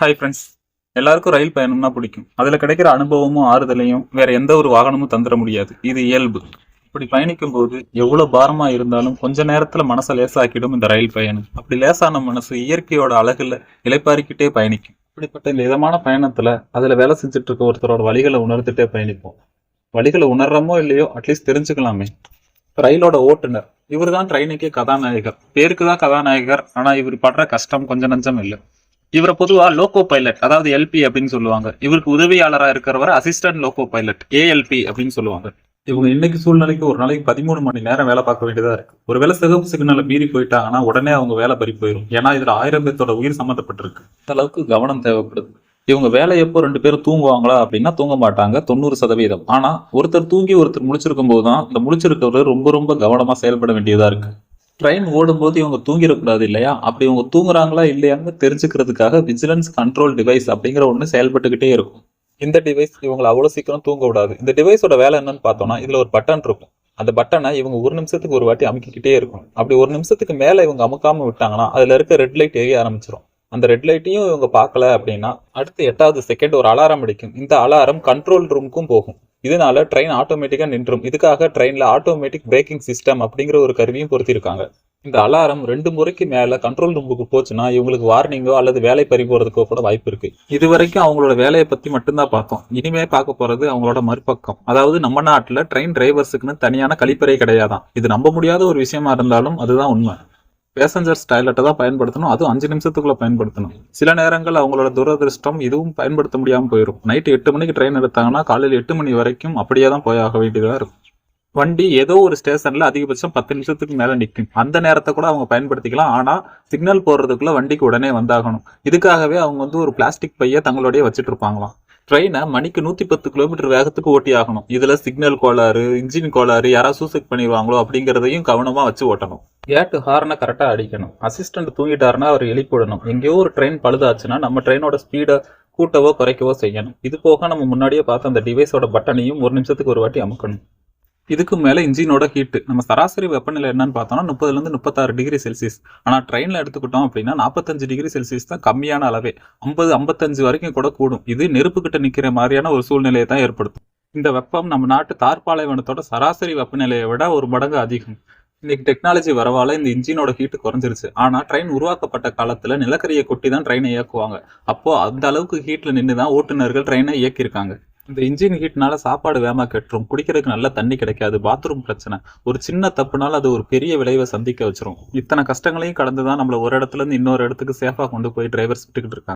Hi friends எல்லாருக்கும் ரயில் பயணம்னா பிடிக்கும். அதில் கிடைக்கிற அனுபவமும் ஆறுதலையும் வேற எந்த ஒரு வாகனமும் தந்துட முடியாது. இது இயல்பு. இப்படி பயணிக்கும் போது பாரமாக இருந்தாலும் கொஞ்ச நேரத்தில் மனசை லேசாக்கிடும் இந்த ரயில் பயணம். அப்படி லேசான மனசு இயற்கையோட அழகில் இலைப்பாரிக்கிட்டே பயணிக்கும். இப்படிப்பட்ட இந்த இதமான பயணத்தில் அதில் வேலை செஞ்சுட்டு இருக்க ஒருத்தரோட வழிகளை உணர்ந்துட்டே பயணிப்போம். வழிகளை உணர்றோமோ இல்லையோ அட்லீஸ்ட் தெரிஞ்சுக்கலாமே. ரயிலோட ஓட்டுநர் இவர் தான் ட்ரெயினுக்கே கதாநாயகர். பேருக்கு தான் கதாநாயகர் ஆனால் இவர் படுற கஷ்டம் கொஞ்சம் நஞ்சம் இல்லை. இவரை பொதுவா லோகோ பைலட் அதாவது எல்பி அப்படின்னு சொல்லுவாங்க. இவருக்கு உதவியாளராக இருக்கிறவர் அசிஸ்டன்ட் லோகோ பைலட் ஏஎல்பி அப்படின்னு சொல்லுவாங்க. இவங்க இன்னைக்கு சூழ்நிலைக்கு ஒரு நாளைக்கு பதிமூணு மணி நேரம் வேலை பார்க்க வேண்டியதா இருக்கு. ஒருவேளை சிகப்பு சிக்னலை மீறி போயிட்டாங்கன்னா உடனே அவங்க வேலை பறி போயிடும் ஏன்னா இதுல ஆயிரம் பேர்த்தோட உயிர் சம்மந்தப்பட்டிருக்கு இந்த அளவுக்கு கவனம் தேவைப்படுது. இவங்க வேலை எப்போ ரெண்டு பேரும் தூங்குவாங்களா அப்படின்னா தூங்க மாட்டாங்க தொண்ணூறு சதவீதம். ஆனா ஒருத்தர் தூங்கி ஒருத்தர் முழிச்சிருக்கும் போது தான் இந்த முழிச்சிருக்கவர் ரொம்ப ரொம்ப கவனமா செயல்பட வேண்டியதா இருக்கு. ட்ரெயின் ஓடும்போது இவங்க தூங்கிடக்கூடாது இல்லையா? அப்படி இவங்க தூங்குறாங்களா இல்லையான்னு தெரிஞ்சுக்கிறதுக்காக விஜிலன்ஸ் கண்ட்ரோல் டிவைஸ் அப்படிங்கிற ஒன்று செயல்பட்டுக்கிட்டே இருக்கும். இந்த டிவைஸ் இவங்களை அவ்வளோ சீக்கிரம் தூங்க விடாது. இந்த டிவைஸோட வேலை என்னன்னு பார்த்தோம்னா இதில் ஒரு பட்டன் இருக்கும். அந்த பட்டனை இவங்க ஒரு நிமிஷத்துக்கு ஒரு வாட்டி அமுக்கிக்கிட்டே இருக்கும். அப்படி ஒரு நிமிஷத்துக்கு மேலே இவங்க அமுக்காமல் விட்டாங்கன்னா அதில் இருக்க ரெட் லைட் எரிய ஆரம்பிச்சிடும் அந்த ரெட் லைட்டையும் இவங்க பார்க்கல அப்படின்னா அடுத்து எட்டாவது செகண்ட் ஒரு அலாரம் அடிக்கும். இந்த அலாரம் கண்ட்ரோல் ரூமுக்கும் போகும். இதனால ட்ரெயின் ஆட்டோமேட்டிக்காக நின்றும். இதுக்காக ட்ரெயினில் ஆட்டோமேட்டிக் பிரேக்கிங் சிஸ்டம் அப்படிங்கிற ஒரு கருவியும் பொருத்திருக்காங்க. இந்த அலாரம் ரெண்டு முறைக்கு மேலே கண்ட்ரோல் ரூமுக்கு போச்சுன்னா இவங்களுக்கு வார்னிங்கோ அல்லது வேலை பறி போகிறதுக்கோ கூட வாய்ப்பு இருக்கு. இது வரைக்கும் அவங்களோட வேலையை பற்றி மட்டும்தான் பார்த்தோம். இனிமே பார்க்க போகிறது அவங்களோட மறுபக்கம். அதாவது நம்ம நாட்டில் ட்ரெயின் டிரைவர்ஸுக்குன்னு தனியான கழிப்பறை கிடையாதான். இது நம்ப முடியாத ஒரு விஷயமா இருந்தாலும் அதுதான் உண்மை. பேசஞ்சர் டாய்லெட்டை தான் பயன்படுத்தணும். அதுவும் அஞ்சு நிமிஷத்துக்குள்ள பயன்படுத்தணும். சில நேரங்கள் அவங்களோட துரதிருஷ்டம் இதுவும் பயன்படுத்த முடியாமல் போயிடும் நைட்டு எட்டு மணிக்கு ட்ரெயின் எடுத்தாங்கன்னா காலையில் எட்டு மணி வரைக்கும் அப்படியே தான் போய் ஆக வேண்டியதாக இருக்கும். வண்டி ஏதோ ஒரு ஸ்டேஷன்ல அதிகபட்சம் பத்து நிமிஷத்துக்கு மேல நிற்கும். அந்த நேரத்தை கூட அவங்க பயன்படுத்திக்கலாம். ஆனா சிக்னல் போடுறதுக்குள்ள வண்டிக்கு உடனே வந்தாகணும். இதுக்காகவே அவங்க வந்து ஒரு பிளாஸ்டிக் பைய தங்களோடய வச்சுட்டு இருப்பாங்களாம். ட்ரெயினை மணிக்கு நூத்தி பத்து கிலோமீட்டர் வேகத்துக்கு ஓட்டி ஆகணும். இதுல சிக்னல் கோளாறு இன்ஜின் கோளாறு யாராவது சூசைட் பண்ணிடுவாங்களோ அப்படிங்கிறதையும் கவனமா வச்சு ஓட்டணும். கேட்டு ஹார்னை கரெக்டாக அடிக்கணும். அசிஸ்டன்ட் தூங்கிட்டாருன்னா அவர் எழுப்பிவிடணும். எங்கேயோ ஒரு ட்ரெயின் பழுதாச்சுன்னா நம்ம ட்ரெயினோட ஸ்பீடை கூட்டவோ குறைக்கவோ செய்யணும். இது போக நம்ம முன்னாடியே பார்த்த அந்த டிவைஸோட பட்டனையும் ஒரு நிமிஷத்துக்கு ஒரு வாட்டி அமுக்கணும். இதுக்கு மேலே இன்ஜினோட ஹீட்டு நம்ம சராசரி வெப்பநிலை என்னன்னு பார்த்தோம்னா முப்பதுலேருந்து முப்பத்தாறு டிகிரி செல்சியஸ் ஆனால் ட்ரெயினில் எடுத்துக்கிட்டோம் அப்படின்னா நாற்பத்தஞ்சு டிகிரி செல்சியஸ் தான் கம்மியான அளவே. ஐம்பது ஐம்பத்தஞ்சு வரைக்கும் கூட கூடும். இது நெருப்புக்கிட்ட நிற்கிற மாதிரியான ஒரு சூழ்நிலையை தான் ஏற்படுத்தும். இந்த வெப்பம் நம்ம நாட்டு தார்பாலைவனத்தோட சராசரி வெப்பநிலையை விட ஒரு மடங்கு அதிகம். இன்னைக்கு டெக்னாலஜி வரவால இந்த இன்ஜினோட ஹீட் குறைஞ்சிருச்சு. ஆனா ட்ரெயின் உருவாக்கப்பட்ட காலத்துல நிலக்கரியை கொட்டி தான் ட்ரெயினை இயக்குவாங்க. அப்போ அந்த அளவுக்கு ஹீட்ல நின்று தான் ஓட்டுநர்கள் ட்ரெயினை இயக்கியிருக்காங்க. இந்த இன்ஜின் ஹீட்னால சாப்பாடு வேமா கெட்டுரும். குடிக்கிறதுக்கு நல்ல தண்ணி கிடைக்காது. பாத்ரூம் பிரச்சனை. ஒரு சின்ன தப்புனால அது ஒரு பெரிய விளைவை சந்திக்க வச்சிரும். இத்தனை கஷ்டங்களையும் கடந்து தான் நம்மள ஒரு இடத்துல இருந்து இன்னொரு இடத்துக்கு சேஃபா கொண்டு போய் டிரைவர்ஸ் விட்டுக்கிட்டு இருக்காங்க.